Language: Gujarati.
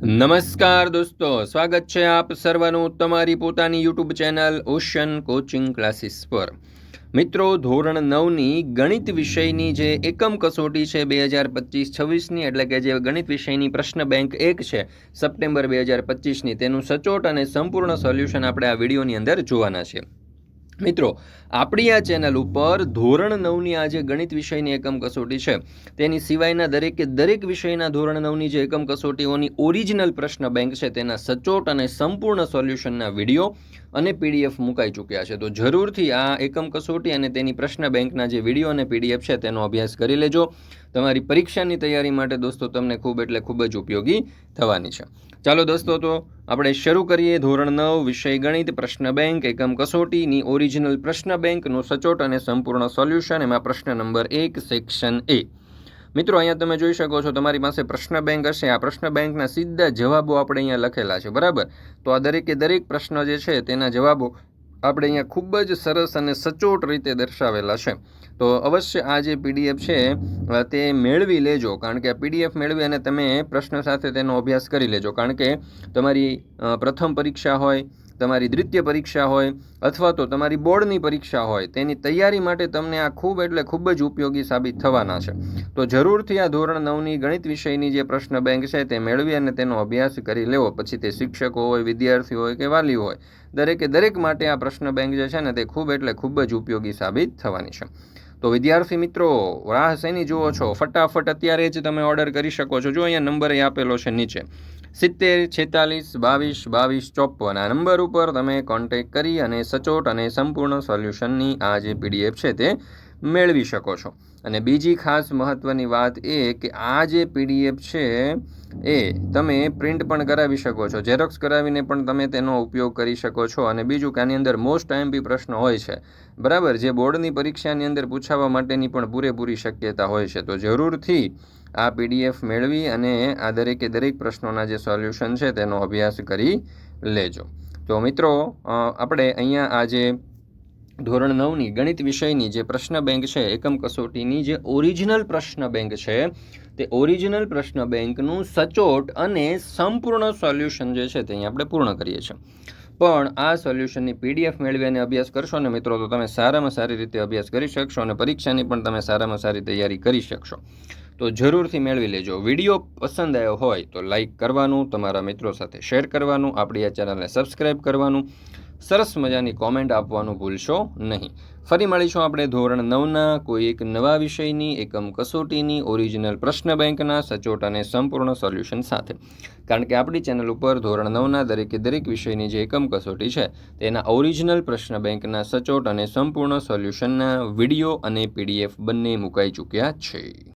નમસ્કાર દોસ્તો, સ્વાગત છે આપ સર્વનું તમારી પોતાની YouTube channel ocean coaching classes પર. મિત્રો, ધોરણ નવની ગણિત વિષયની જે એકમ કસોટી છે બે હજાર પચીસ છવ્વીસની, એટલે કે જે ગણિત વિષયની પ્રશ્ન બેંક એક છે સપ્ટેમ્બર બે હજાર પચીસની, તેનું સચોટ અને સંપૂર્ણ સોલ્યુશન આપણે આ વિડીયોની અંદર જોવાના છે. મિત્રો, આપણી આ ચેનલ ઉપર ધોરણ નવની આ જે ગણિત વિષયની એકમ કસોટી છે, તેની સિવાયના દરેકે દરેક વિષયના ધોરણ નવની જે એકમ કસોટીઓની ઓરિજિનલ પ્રશ્ન બેંક છે, તેના સચોટ અને સંપૂર્ણ સોલ્યુશનના વીડિયો અને પીડીએફ મુકાઈ ચૂક્યા છે. તો જરૂરથી આ એકમ કસોટી અને તેની પ્રશ્ન બેંકના જે વીડિયો અને પીડીએફ છે તેનો અભ્યાસ કરી લેજો. તમારી પરીક્ષાની તૈયારી માટે દોસ્તો તમને ખૂબ એટલે ખૂબ જ ઉપયોગી થવાની છે. ચાલો દોસ્તો, તો આપણે શરૂ કરીએ ધોરણ નવ, વિષય ગણિત, પ્રશ્ન બેંક, એકમ કસોટીની ઓરિજિનલ પ્રશ્ન બેંકનું સચોટ અને સંપૂર્ણ સોલ્યુશન. એમાં પ્રશ્ન નંબર એક, સેક્શન એ. મિત્રો, અહીંયા તમે જોઈ શકો છો તમારી પાસે પ્રશ્ન બેંક હશે. આ પ્રશ્ન બેંકના સીધા જવાબો આપણે અહીંયા લખેલા છે, બરાબર? તો આ દરેકે દરેક પ્રશ્ન જે છે તેના જવાબો આપણે અહીંયા ખૂબ જ સરસ અને સચોટ રીતે દર્શાવેલા છે. તો અવશ્ય આ જે પીડીએફ છે તે મેળવી લેજો. કારણ કે આ પીડીએફ મેળવી અને તમે પ્રશ્ન સાથે તેનો અભ્યાસ કરી લેજો. કારણ કે તમારી પ્રથમ પરીક્ષા હોય તમારી દ્વિતીય પરીક્ષા હોય અથવા તો તમારી બોર્ડની પરીક્ષા હોય, તેની તૈયારી માટે તમને આ ખૂબ એટલે ખૂબ જ ઉપયોગી સાબિત થવાના છે. તો જરૂરથી આ ધોરણ નવની ગણિત વિષયની જે પ્રશ્ન બેંક છે તે મેળવી અને તેનો અભ્યાસ કરી લેવો. પછી તે શિક્ષકો હોય વિદ્યાર્થી હોય કે વાલી હોય, દરેકે દરેક માટે આ પ્રશ્ન બેંક જે છે ને તે ખૂબ એટલે ખૂબ જ ઉપયોગી સાબિત થવાની છે. તો વિદ્યાર્થી મિત્રો, રાહ શેની જુઓ છો? ફટાફટ અત્યારે જ તમે ઓર્ડર કરી શકો છો. જો અહીંયા નંબર આપેલો છે નીચે. સિત્તેર, છેતાલીસ, બાવીસ બાવીસ, ચોપન. આ નંબર ઉપર તમે કોન્ટેક કરી અને સચોટ અને સંપૂર્ણ સોલ્યુશનની આ જે પીડીએફ છે તે મેળવી શકો છો. અને બીજી ખાસ મહત્ત્વની વાત એ કે આ જે પીડીએફ છે એ તમે પ્રિન્ટ પણ કરાવી શકો છો. ઝેરોક્સ કરાવીને પણ તમે તેનો ઉપયોગ કરી શકો છો. અને બીજું કે આની અંદર મોસ્ટ ટાઈમ બી પ્રશ્ન હોય છે. બરાબર? જે બોર્ડની પરીક્ષાની અંદર પૂછાવા માટેની પણ પૂરેપૂરી શક્યતા હોય છે. તો જરૂરથી આ પીડીએફ મેળવી અને આ દરેકે દરેક પ્રશ્નોના જે સોલ્યુશન છે તેનો અભ્યાસ કરી લેજો. તો મિત્રો આપણે અહીંયા આ જે ધોરણ નવની ગણિત વિષયની જે પ્રશ્ન બેંક છે, એકમ કસોટીની જે ઓરિજિનલ પ્રશ્ન બેંક છે, તે ઓરિજિનલ પ્રશ્ન બેંકનું સચોટ અને સંપૂર્ણ સોલ્યુશન જે છે, તે અહીં આપણે પૂર્ણ કરીએ છીએ. પણ આ સોલ્યુશનની પીડીએફ મેળવી અને અભ્યાસ કરશો ને મિત્રો, તો તમે સારામાં સારી રીતે અભ્યાસ કરી શકશો અને પરીક્ષાની પણ તમે સારામાં સારી તૈયારી કરી શકશો. તો જરૂરથી મેળવી લેજો. વીડિયો પસંદ આવ્યો હોય તો લાઇક કરવાનું, તમારા મિત્રો સાથે શેર કરવાનું, આપણી આ ચેનલને સબસ્ક્રાઈબ કરવાનું સરસ મજાની કોમેન્ટ આપવાનું ભૂલશો નહીં. ફરી મળીશું આપણે ધોરણ નવના કોઈ એક નવા વિષયની, એકમ કસોટીની ઓરિજિનલ પ્રશ્ન બેંકના સચોટ અને સંપૂર્ણ સોલ્યુશન સાથે. કારણ કે આપણી ચેનલ ઉપર ધોરણ નવના દરેકે દરેક વિષયની જે એકમ કસોટી છે, તેના ઓરિજિનલ પ્રશ્ન બેંકના સચોટ અને સંપૂર્ણ સોલ્યુશનના વીડિયો અને પીડીએફ બંને મુકાઈ ચૂક્યા છે.